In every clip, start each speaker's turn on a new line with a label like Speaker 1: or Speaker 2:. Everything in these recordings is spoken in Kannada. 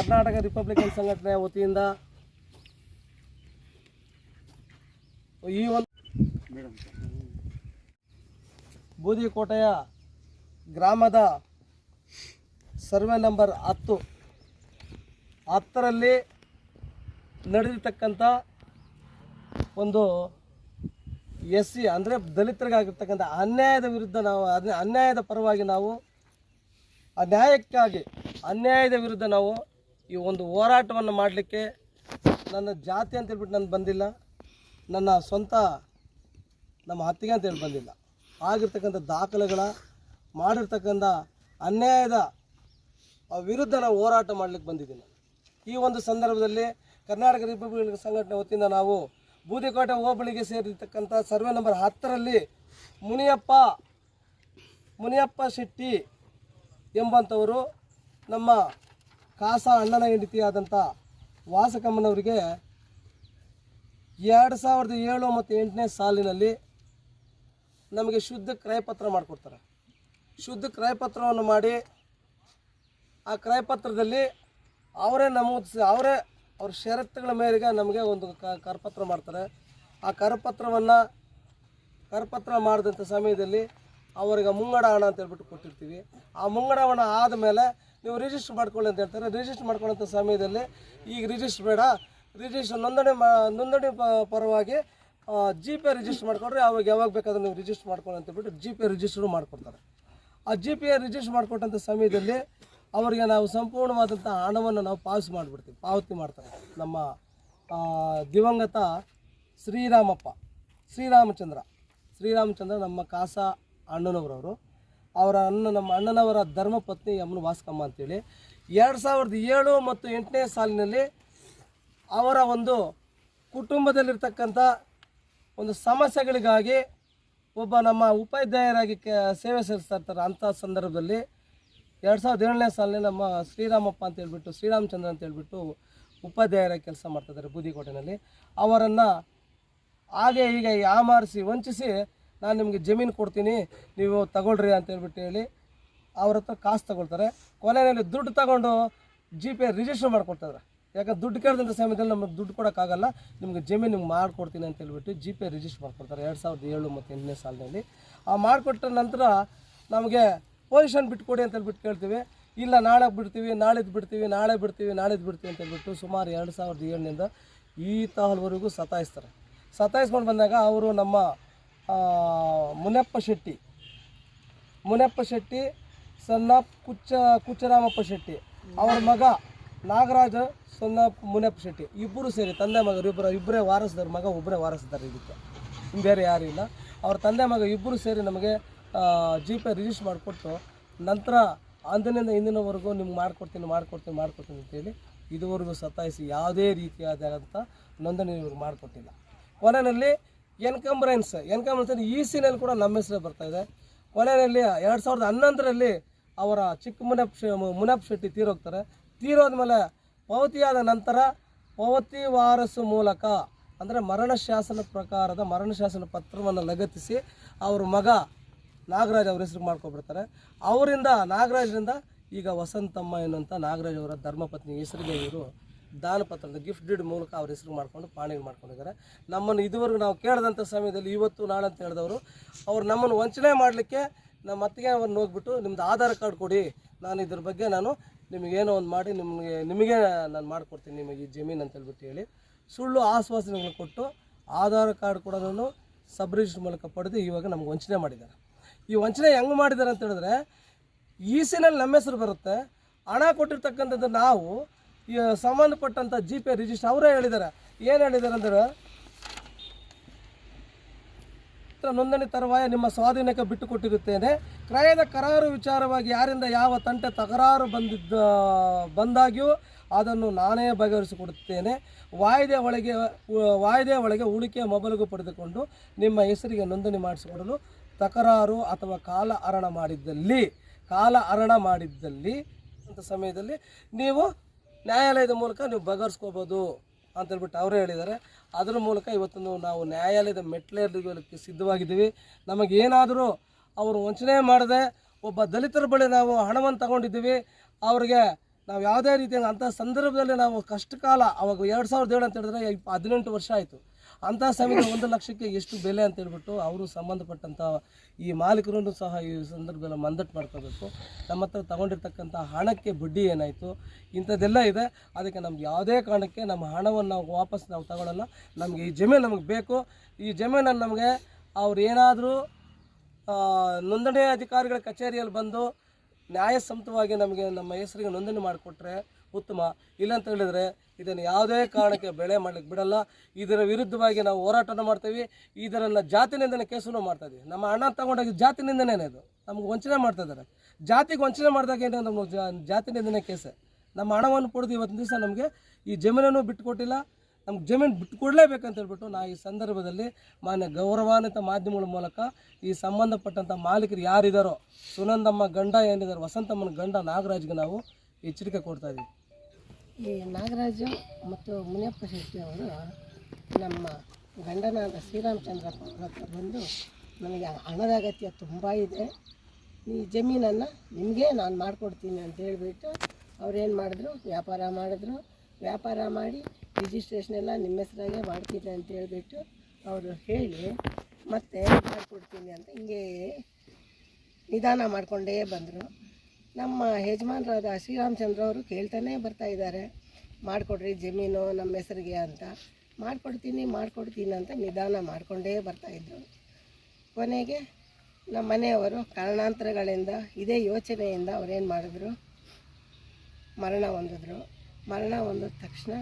Speaker 1: ಕರ್ನಾಟಕ ರಿಪಬ್ಲಿಕನ್ ಸಂಘಟನೆಯ ವತಿಯಿಂದ ಈ ಒಂದು ಬೂದಿಕೋಟೆಯ ಗ್ರಾಮದ ಸರ್ವೆ ನಂಬರ್ ಹತ್ತು, ಹತ್ತರಲ್ಲಿ ನಡೆದಿರ್ತಕ್ಕಂಥ ಒಂದು ಎಸ್ ಸಿ, ಅಂದರೆ ದಲಿತರಿಗಾಗಿರ್ತಕ್ಕಂಥ ಅನ್ಯಾಯದ ವಿರುದ್ಧ ನಾವು ಅನ್ಯ- ಅನ್ಯಾಯದ ಪರವಾಗಿ ನಾವು ಅನ್ಯಾಯಕ್ಕಾಗಿ ನ್ಯಾಯಕ್ಕಾಗಿ ಅನ್ಯಾಯದ ವಿರುದ್ಧ ನಾವು ಈ ಒಂದು ಹೋರಾಟವನ್ನು ಮಾಡಲಿಕ್ಕೆ ನನ್ನ ಜಾತಿ ಅಂತ ಹೇಳ್ಬಿಟ್ಟು ನಾನು ಬಂದಿಲ್ಲ. ನನ್ನ ಸ್ವಂತ ನಮ್ಮ ಹತ್ತಿಗೆ ಅಂತ ಹೇಳಿ ಬಂದಿಲ್ಲ. ಆಗಿರ್ತಕ್ಕಂಥ ದಾಖಲೆಗಳ, ಮಾಡಿರ್ತಕ್ಕಂಥ ಅನ್ಯಾಯದ ವಿರುದ್ಧ ನಾವು ಹೋರಾಟ ಮಾಡಲಿಕ್ಕೆ ಬಂದಿದ್ದೀನಿ. ಈ ಒಂದು ಸಂದರ್ಭದಲ್ಲಿ ಕರ್ನಾಟಕ ರಿಪಬ್ಲಿಕ್ ಸಂಘಟನೆ ವತಿಯಿಂದ ನಾವು ಬೂದಿಕೋಟೆ ಹೋಬಳಿಗೆ ಸೇರಿರ್ತಕ್ಕಂಥ ಸರ್ವೆ ನಂಬರ್ ಹತ್ತರಲ್ಲಿ ಮುನಿಯಪ್ಪ ಮುನಿಯಪ್ಪ ಶೆಟ್ಟಿ ಎಂಬಂಥವರು ನಮ್ಮ ಕಾಸ ಅಣ್ಣನ ಹೆಂಡತಿಯಾದಂಥ ವಾಸಕಮ್ಮನವರಿಗೆ ಎರಡು ಸಾವಿರದ ಏಳು ಮತ್ತು ಎಂಟನೇ ಸಾಲಿನಲ್ಲಿ ನಮಗೆ ಶುದ್ಧ ಕ್ರಯಪತ್ರ ಮಾಡಿಕೊಡ್ತಾರೆ. ಶುದ್ಧ ಕ್ರಯಪತ್ರವನ್ನು ಮಾಡಿ ಆ ಕ್ರಯಪತ್ರದಲ್ಲಿ ಅವರೇ ನಮೂದಿಸಿ, ಅವರೇ ಅವ್ರ ಷರತ್ತುಗಳ ಮೇರೆಗೆ ನಮಗೆ ಒಂದು ಕರಪತ್ರ ಮಾಡ್ತಾರೆ. ಆ ಕರಪತ್ರವನ್ನು, ಕರಪತ್ರ ಮಾಡಿದಂಥ ಸಮಯದಲ್ಲಿ ಅವರಿಗೆ ಮುಂಗಡ ಹಣ ಅಂತ ಹೇಳ್ಬಿಟ್ಟು ಕೊಟ್ಟಿರ್ತೀವಿ. ಆ ಮುಂಗಡ ಹಣ ಆದಮೇಲೆ ನೀವು ರಿಜಿಸ್ಟರ್ ಮಾಡ್ಕೊಳ್ಳಿ ಅಂತ ಹೇಳ್ತಾರೆ. ರಿಜಿಸ್ಟರ್ ಮಾಡ್ಕೊಳ್ಳೋಂಥ ಸಮಯದಲ್ಲಿ ಈಗ ರಿಜಿಸ್ಟರ್ ಬೇಡ. ರಿಜಿಸ್ಟರ್ ನೋಂದಣಿ ಮಾ, ನೋಂದಣಿ ಪರವಾಗಿ ಜಿ ಪೇ ರಿಜಿಸ್ಟರ್ ಮಾಡ್ಕೊಂಡ್ರೆ ಅವಾಗ ಯಾವಾಗ ಬೇಕಾದ್ರೆ ನೀವು ರಿಜಿಸ್ಟರ್ ಮಾಡ್ಕೊಳ್ಳಿ ಅಂತ ಹೇಳ್ಬಿಟ್ಟು ಜಿ ಪೇ ರಿಜಿಸ್ಟರ್ ಮಾಡ್ಕೊಡ್ತಾರೆ. ಆ ಜಿ ಪಿ ರಿಜಿಸ್ಟರ್ ಮಾಡಿಕೊಟ್ಟಂಥ ಸಮಯದಲ್ಲಿ ಅವರಿಗೆ ನಾವು ಸಂಪೂರ್ಣವಾದಂಥ ಹಣವನ್ನು ನಾವು ಪಾವತಿ ಮಾಡಿಬಿಡ್ತೀವಿ. ಪಾವತಿ ಮಾಡ್ತಾರೆ. ನಮ್ಮ ದಿವಂಗತ ಶ್ರೀರಾಮಪ್ಪ, ಶ್ರೀರಾಮಚಂದ್ರ. ಶ್ರೀರಾಮಚಂದ್ರ ನಮ್ಮ ಕಾಸ ಅಣ್ಣನವರವರು. ಅವರ ಅಣ್ಣ ನಮ್ಮ ಅಣ್ಣನವರ ಧರ್ಮಪತ್ನಿ ಯಮನ ವಾಸ್ಕಮ್ಮ ಅಂತೇಳಿ. ಎರಡು ಸಾವಿರದ ಏಳು ಮತ್ತು ಎಂಟನೇ ಸಾಲಿನಲ್ಲಿ ಅವರ ಒಂದು ಕುಟುಂಬದಲ್ಲಿರ್ತಕ್ಕಂಥ ಒಂದು ಸಮಸ್ಯೆಗಳಿಗಾಗಿ ಒಬ್ಬ ನಮ್ಮ ಉಪಾಧ್ಯಾಯರಾಗಿ ಕೆ, ಸೇವೆ ಸಲ್ಲಿಸ್ತಾ ಇರ್ತಾರೆ. ಅಂಥ ಸಂದರ್ಭದಲ್ಲಿ ಎರಡು ಸಾವಿರದ ಏಳನೇ ಸಾಲಿನಲ್ಲಿ ನಮ್ಮ ಶ್ರೀರಾಮಪ್ಪ ಅಂತ ಹೇಳ್ಬಿಟ್ಟು, ಶ್ರೀರಾಮಚಂದ್ರ ಅಂತ ಹೇಳ್ಬಿಟ್ಟು ಉಪಾಧ್ಯಾಯರಾಗಿ ಕೆಲಸ ಮಾಡ್ತಾಯಿದ್ದಾರೆ ಬೂದಿಕೋಟೆನಲ್ಲಿ. ಅವರನ್ನು ಹಾಗೆ ಈಗ ಯಾಮಾರಿಸಿ ವಂಚಿಸಿ ನಾನು ನಿಮಗೆ ಜಮೀನು ಕೊಡ್ತೀನಿ, ನೀವು ತಗೊಳ್ರಿ ಅಂತ ಹೇಳ್ಬಿಟ್ಟು ಹೇಳಿ ಅವ್ರ ಹತ್ರ ಕಾಸು ತಗೊಳ್ತಾರೆ. ಕೊನೆಯಲ್ಲಿ ದುಡ್ಡು ತಗೊಂಡು ಜಿ ಪೇ ರಿಜಿಸ್ಟರ್ ಮಾಡ್ಕೊಡ್ತಾರೆ. ಯಾಕಂದ್ರೆ ದುಡ್ಡು ಕೇಳಿದಂಥ ಸಮಯದಲ್ಲಿ ನಮಗೆ ದುಡ್ಡು ಕೊಡೋಕ್ಕಾಗಲ್ಲ, ನಿಮಗೆ ಜಮೀನು ನಿಮ್ಗೆ ಮಾಡಿಕೊಡ್ತೀನಿ ಅಂತ ಹೇಳ್ಬಿಟ್ಟು ಜಿ ಪೇ ರಿಜಿಸ್ಟರ್ ಮಾಡ್ಕೊಡ್ತಾರೆ ಎರಡು ಸಾವಿರದ ಏಳು ಮತ್ತು ಎಂಟನೇ ಸಾಲಿನಲ್ಲಿ. ಆ ಮಾಡಿಕೊಟ್ಟ ನಂತರ ನಮಗೆ ಪೊಸಿಷನ್ ಬಿಟ್ಕೊಡಿ ಅಂತ ಹೇಳ್ಬಿಟ್ಟು ಕೇಳ್ತೀವಿ. ಇಲ್ಲ, ನಾಳೆ ಬಿಡ್ತೀವಿ ನಾಳಿದ್ದು ಬಿಡ್ತೀವಿ, ನಾಳೆ ಬಿಡ್ತೀವಿ, ನಾಳೆದು ಬಿಡ್ತೀವಿ ಅಂತ ಹೇಳ್ಬಿಟ್ಟು ಸುಮಾರು ಎರಡು ಸಾವಿರದ ಏಳನಿಂದ ಈ ತಹಲ್ವರೆಗೂ ಸತಾಯಿಸ್ತಾರೆ. ಸತಾಯಿಸ್ಕೊಂಡು ಬಂದಾಗ ಅವರು ನಮ್ಮ ಮುನಪ್ಪ ಶೆಟ್ಟಿ. ಮುನಪ್ಪ ಶೆಟ್ಟಿ ಸಣ್ಣ ಕುಚ್ಚ, ಕುಚ್ಚರಾಮಪ್ಪ ಶೆಟ್ಟಿ. ಅವರ ಮಗ ನಾಗರಾಜ ಸಣ್ಣ ಮುನಪ್ಪ ಶೆಟ್ಟಿ. ಇಬ್ಬರು ಸೇರಿ ತಂದೆ ಮಗರು ಇಬ್ಬರು ಇಬ್ಬರೇ ವಾರಸ್ದಾರ ಮಗ ಒಬ್ಬರೇ ವಾರಸ್ದಾರ ಇದಕ್ಕೆ. ಬೇರೆ ಯಾರೂ ಇಲ್ಲ. ಅವ್ರ ತಂದೆ ಮಗ ಇಬ್ಬರು ಸೇರಿ ನಮಗೆ ಜಿ ಪೇ ರಿಜಿಸ್ಟರ್ ಮಾಡಿಕೊಟ್ಟು ನಂತರ ಅಂದಿನಿಂದ ಇಂದಿನವರೆಗೂ ನಿಮ್ಗೆ ಮಾಡ್ಕೊಡ್ತೀನಿ ಮಾಡ್ಕೊಡ್ತೀನಿ ಮಾಡ್ಕೊಡ್ತೀನಿ ಅಂತೇಳಿ ಇದುವರೆಗೂ ಸತಾಯಿಸಿ ಯಾವುದೇ ರೀತಿಯಾದಂಥ ನೋಂದಣಿ ಇವ್ರಿಗೆ ಮಾಡಿಕೊಟ್ಟಿಲ್ಲ. ಕೊನೆಯಲ್ಲಿ ಎನ್ಕಂಬ್ರೆನ್ಸ್. ಎನ್ಕಂಬ್ರೆನ್ಸ್ ಈ ಸಿನಲ್ಲಿ ಕೂಡ ನಮ್ಮ ಹೆಸರು ಬರ್ತಾ ಇದೆ. ಕೊನೆಯಲ್ಲಿ ಎರಡು ಸಾವಿರದ ಹನ್ನೊಂದರಲ್ಲಿ ಅವರ ಚಿಕ್ಕ ಮುನಪ್ ಮುನಪ್ ಶೆಟ್ಟಿ ತೀರೋಗ್ತಾರೆ. ತೀರೋದ ಮೇಲೆ ಪವತಿಯಾದ ನಂತರ ಪವತಿ ವಾರಸು ಮೂಲಕ ಅಂದರೆ ಮರಣ ಶಾಸನ ಪ್ರಕಾರದ ಮರಣ ಶಾಸನ ಪತ್ರವನ್ನು ಲಗತ್ತಿಸಿ ಅವ್ರ ಮಗ ನಾಗರಾಜ್ ಅವ್ರ ಹೆಸರು ಮಾಡ್ಕೊಬಿಡ್ತಾರೆ. ಅವರಿಂದ ನಾಗರಾಜರಿಂದ ಈಗ ವಸಂತಮ್ಮ ಎನ್ನುವಂಥ ನಾಗರಾಜ್ ಅವರ ಧರ್ಮಪತ್ನಿ ಹೆಸರಿಗೆ ಇವರು ದಾನಪತ್ರದ ಗಿಫ್ಟ್ ಡೀಡ್ ಮೂಲಕ ಅವ್ರ ಹೆಸರು ಮಾಡ್ಕೊಂಡು ಪಾಣಿಗೆ ಮಾಡ್ಕೊಂಡಿದ್ದಾರೆ. ನಮ್ಮನ್ನು ಇದುವರೆಗೂ ನಾವು ಕೇಳಿದಂಥ ಸಮಯದಲ್ಲಿ ಇವತ್ತು ನಾಳೆ ಅಂತ ಹೇಳಿದವರು, ಅವ್ರು ನಮ್ಮನ್ನು ವಂಚನೆ ಮಾಡಲಿಕ್ಕೆ ನಮ್ಮ ಅತ್ತಿಗೆ ಅವ್ರನ್ನ ಹೋಗ್ಬಿಟ್ಟು ನಿಮ್ಮದು ಆಧಾರ್ ಕಾರ್ಡ್ ಕೊಡಿ, ನಾನು ಇದ್ರ ಬಗ್ಗೆ ನಾನು ನಿಮಗೇನೋ ಒಂದು ಮಾಡಿ ನಿಮಗೆ ನಿಮಗೆ ನಾನು ಮಾಡಿಕೊಡ್ತೀನಿ ನಿಮಗೆ ಈ ಜಮೀನು ಅಂತ ಹೇಳ್ಬಿಟ್ಟು ಹೇಳಿ ಸುಳ್ಳು ಆಶ್ವಾಸನೆಗಳು ಕೊಟ್ಟು ಆಧಾರ್ ಕಾರ್ಡ್ ಕೊಡೋದನ್ನು ಸಬ್ ರಿಜಿಸ್ಟರ್ ಮೂಲಕ ಪಡೆದು ಇವಾಗ ನಮ್ಗೆ ವಂಚನೆ ಮಾಡಿದ್ದಾರೆ. ಈ ವಂಚನೆ ಹೆಂಗೆ ಮಾಡಿದ್ದಾರೆ ಅಂತ ಹೇಳಿದ್ರೆ ಈ ಸಿನಲ್ಲಿ ನಮ್ಮ ಹೆಸರು ಬರುತ್ತೆ, ಹಣ ಕೊಟ್ಟಿರ್ತಕ್ಕಂಥದ್ದು ನಾವು ಸಂಬಂಧಪಟ್ಟಂಥ ಜಿ ಪಿ ರಿಜಿಸ್ಟರ್ ಅವರೇ ಹೇಳಿದ್ದಾರೆ ಏನು ಹೇಳಿದಾರೆ ಅಂದ್ರೆ ನೋಂದಣಿ ತರುವಾಯ ನಿಮ್ಮ ಸ್ವಾಧೀನಕ್ಕೆ ಬಿಟ್ಟು ಕೊಟ್ಟಿರುತ್ತೇನೆ ಕ್ರಯದ ಕರಾರು ವಿಚಾರವಾಗಿ ಯಾರಿಂದ ಯಾವ ತಂಟೆ ತಕರಾರು ಬಂದಿದ್ದ, ಬಂದಾಗ್ಯೂ ಅದನ್ನು ನಾನೇ ಬಗೆಹರಿಸಿಕೊಡುತ್ತೇನೆ. ವಾಯ್ದೆ ಒಳಗೆ ವಾಯ್ದೆ ಒಳಗೆ ಉಳಿಕೆ ಮೊಬೈಲ್ಗೂ ಪಡೆದುಕೊಂಡು ನಿಮ್ಮ ಹೆಸರಿಗೆ ನೋಂದಣಿ ಮಾಡಿಸಿಕೊಡಲು ತಕರಾರು ಅಥವಾ ಕಾಲ ಹರಣ ಮಾಡಿದ್ದಲ್ಲಿ, ಕಾಲ ಹರಣ ಮಾಡಿದ್ದಲ್ಲಿ, ಅಂತ ಸಮಯದಲ್ಲಿ ನೀವು ನ್ಯಾಯಾಲಯದ ಮೂಲಕ ನೀವು ಬಗೆಹರಿಸ್ಕೋಬೋದು ಅಂತೇಳ್ಬಿಟ್ಟು ಅವರೇ ಹೇಳಿದ್ದಾರೆ. ಅದರ ಮೂಲಕ ಇವತ್ತು ನಾವು ನ್ಯಾಯಾಲಯದ ಮೆಟ್ಲೇರಲಿಕ್ಕೆ ಸಿದ್ಧವಾಗಿದ್ದೀವಿ. ನಮಗೇನಾದರೂ ಅವರು ವಂಚನೆ ಮಾಡದೆ ಒಬ್ಬ ದಲಿತರ ಬಳಿ ನಾವು ಹಣವನ್ನು ತಗೊಂಡಿದ್ದೀವಿ. ಅವ್ರಿಗೆ ನಾವು ಯಾವುದೇ ರೀತಿಯ ಅಂಥ ಸಂದರ್ಭದಲ್ಲಿ ನಾವು ಕಷ್ಟ ಕಾಲ ಅವಾಗ ಎರಡು ಸಾವಿರದ ಏಳು ಅಂತ ಹೇಳಿದ್ರೆ ಹದಿನೆಂಟು ವರ್ಷ ಆಯಿತು. ಅಂಥ ಸಮಯದ ಒಂದು ಲಕ್ಷಕ್ಕೆ ಎಷ್ಟು ಬೆಲೆ ಅಂತ ಹೇಳ್ಬಿಟ್ಟು ಅವರು ಸಂಬಂಧಪಟ್ಟಂಥ ಈ ಮಾಲೀಕರನ್ನು ಸಹ ಈ ಸಂದರ್ಭದಲ್ಲಿ ಮಂದಟ್ಟು ಮಾಡ್ಕೋಬೇಕು. ನಮ್ಮ ಹತ್ರ ತಗೊಂಡಿರ್ತಕ್ಕಂಥ ಹಣಕ್ಕೆ ಬಡ್ಡಿ ಏನಾಯಿತು? ಇಂಥದ್ದೆಲ್ಲ ಇದೆ. ಅದಕ್ಕೆ ನಮ್ಗೆ ಯಾವುದೇ ಕಾರಣಕ್ಕೆ ನಮ್ಮ ಹಣವನ್ನು ನಾವು ವಾಪಸ್ ನಾವು ತಗೊಳ್ಳಲ್ಲ ನಮಗೆ ಈ ಜಮೀನು ನಮಗೆ ಬೇಕು. ಈ ಜಮೀನನ್ನು ನಮಗೆ ಅವ್ರು ಏನಾದರೂ ನೋಂದಣಿ ಅಧಿಕಾರಿಗಳ ಕಚೇರಿಯಲ್ಲಿ ಬಂದು ನ್ಯಾಯಸಮ್ಮತವಾಗಿ ನಮಗೆ ನಮ್ಮ ಹೆಸರಿಗೆ ನೋಂದಣಿ ಮಾಡಿಕೊಟ್ರೆ ಉತ್ತಮ. ಇಲ್ಲ ಹೇಳಿದರೆ ಹೇಳಿದ್ರೆ ಇದನ್ನು ಯಾವುದೇ ಕಾರಣಕ್ಕೆ ಬೆಳೆ ಮಾಡಲಿಕ್ಕೆ ಬಿಡಲ್ಲ. ಇದರ ವಿರುದ್ಧವಾಗಿ ನಾವು ಹೋರಾಟನ ಮಾಡ್ತೀವಿ. ಇದರನ್ನು ಜಾತಿ ನಿಂದನೆ ಕೇಸನ್ನು ಮಾಡ್ತಾ ಇದೀವಿ. ನಮ್ಮ ಹಣ ತಗೊಂಡಾಗ ಜಾತಿ ನಿಂದನೆನೇ ಇದು ನಮ್ಗೆ ವಂಚನೆ ಮಾಡ್ತಾ ಇದ್ದಾರೆ. ಜಾತಿಗೆ ವಂಚನೆ ಮಾಡಿದಾಗ ಏನಂದ್ರೆ ನಮ್ಮ ಜಾ- ಜಾತಿ ನಿಂದನೆ ಕೇಸೆ. ನಮ್ಮ ಹಣವನ್ನು ಪಡೆದು ಇವತ್ತಿನ ದಿವಸ ನಮಗೆ ಈ ಜಮೀನನ್ನು ಬಿಟ್ಟುಕೊಟ್ಟಿಲ್ಲ. ನಮ್ಗೆ ಜಮೀನು ಬಿಟ್ಟುಕೊಡ್ಲೇಬೇಕಂತ ಹೇಳ್ಬಿಟ್ಟು ನಾ ಈ ಸಂದರ್ಭದಲ್ಲಿ ಮಾನ್ಯ ಗೌರವಾನ್ವಿತ ಮಾಧ್ಯಮಗಳ ಮೂಲಕ ಈ ಸಂಬಂಧಪಟ್ಟಂಥ ಮಾಲೀಕರು ಯಾರಿದ್ದಾರೋ ಸುನಂದಮ್ಮ ಗಂಡ ಏನಿದ್ದಾರೆ ವಸಂತಮ್ಮನ ಗಂಡ ನಾಗರಾಜ್ಗೆ ನಾವು ಎಚ್ಚರಿಕೆ ಕೊಡ್ತಾ ಇದ್ದೀವಿ
Speaker 2: ಈ ನಾಗರಾಜು ಮತ್ತು ಮುನಿಯಪ್ಪ ಶೆಟ್ಟಿಯವರು ನಮ್ಮ ಗಂಡನಾದ ಶ್ರೀರಾಮಚಂದ್ರಪ್ಪ ಹತ್ರ ಬಂದು ನನಗೆ ಹಣದ ಅಗತ್ಯ ತುಂಬ ಇದೆ. ಈ ಜಮೀನನ್ನು ನಿಮಗೆ ನಾನು ಮಾಡಿಕೊಡ್ತೀನಿ ಅಂತ ಹೇಳಿಬಿಟ್ಟು ಅವ್ರೇನು ಮಾಡಿದ್ರು? ವ್ಯಾಪಾರ ಮಾಡಿದ್ರು. ವ್ಯಾಪಾರ ಮಾಡಿ ರಿಜಿಸ್ಟ್ರೇಷನ್ ಎಲ್ಲ ನಿಮ್ಮ ಹೆಸರಾಗೆ ಮಾಡ್ತೀನಿ ಅಂತ ಹೇಳಿಬಿಟ್ಟು ಅವರು ಹೇಳಿ ಮತ್ತೆ ಮಾಡಿಕೊಡ್ತೀನಿ ಅಂತ ಹಿಂಗೆ ನಿಧಾನ ಮಾಡಿಕೊಂಡೇ ಬಂದರು. ನಮ್ಮ ಯಜಮಾನರಾದ ಶ್ರೀರಾಮಚಂದ್ರ ಅವರು ಕೇಳ್ತಾನೆ ಬರ್ತಾ ಇದ್ದಾರೆ. ಮಾಡಿಕೊಡ್ರಿ ಜಮೀನು ನಮ್ಮ ಹೆಸರಿಗೆ ಅಂತ. ಮಾಡಿಕೊಡ್ತೀನಿ ಮಾಡಿಕೊಡ್ತೀನಿ ಅಂತ ನಿಧಾನ ಮಾಡಿಕೊಂಡೇ ಬರ್ತಾಯಿದ್ರು ಕೊನೆಗೆ ನಮ್ಮ ಮನೆಯವರು ಕಾರಣಾಂತರಗಳಿಂದ ಇದೇ ಯೋಚನೆಯಿಂದ ಅವರೇನು ಮಾಡಿದ್ರು? ಮರಣ ಹೊಂದಿದ್ರು. ಮರಣ ಹೊಂದಿದ ತಕ್ಷಣ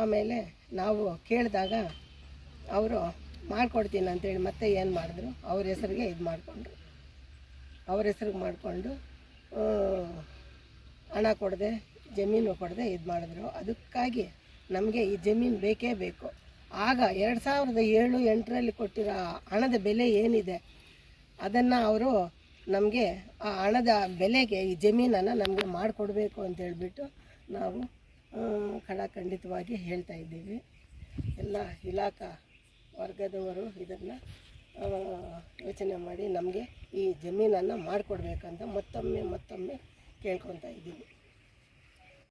Speaker 2: ಆಮೇಲೆ ನಾವು ಕೇಳಿದಾಗ ಅವರು ಮಾಡಿಕೊಡ್ತೀನಿ ಅಂತೇಳಿ ಮತ್ತೆ ಏನು ಮಾಡಿದ್ರು? ಅವ್ರ ಹೆಸರಿಗೆ ಇದು ಮಾಡಿಕೊಂಡ್ರು. ಅವ್ರ ಹೆಸ್ರಿಗೆ ಮಾಡಿಕೊಂಡು ಹಣ ಕೊಡದೆ, ಜಮೀನು ಕೊಡದೆ ಇದು ಮಾಡಿದ್ರು. ಅದಕ್ಕಾಗಿ ನಮಗೆ ಈ ಜಮೀನು ಬೇಕೇ ಬೇಕು. ಆಗ ಎರಡು ಸಾವಿರದ ಏಳು ಎಂಟರಲ್ಲಿ ಕೊಟ್ಟಿರೋ ಹಣದ ಬೆಲೆ ಏನಿದೆ, ಅದನ್ನು ಅವರು ನಮಗೆ ಆ ಹಣದ ಬೆಲೆಗೆ ಈ ಜಮೀನನ್ನು ನಮಗೆ ಮಾಡಿಕೊಡ್ಬೇಕು ಅಂತ ಹೇಳಿಬಿಟ್ಟು ನಾವು ಖಡಾಖಂಡಿತವಾಗಿ ಹೇಳ್ತಾ ಇದ್ದೀವಿ. ಎಲ್ಲ ಇಲಾಖಾ ವರ್ಗದವರು ಇದನ್ನು ಯೋಚನೆ ಮಾಡಿ ನಮಗೆ ಈ ಜಮೀನನ್ನು ಮಾಡಿಕೊಡ್ಬೇಕಂತ ಮತ್ತೊಮ್ಮೆ ಮತ್ತೊಮ್ಮೆ ಕೇಳ್ಕೊತಾ ಇದ್ದೀವಿ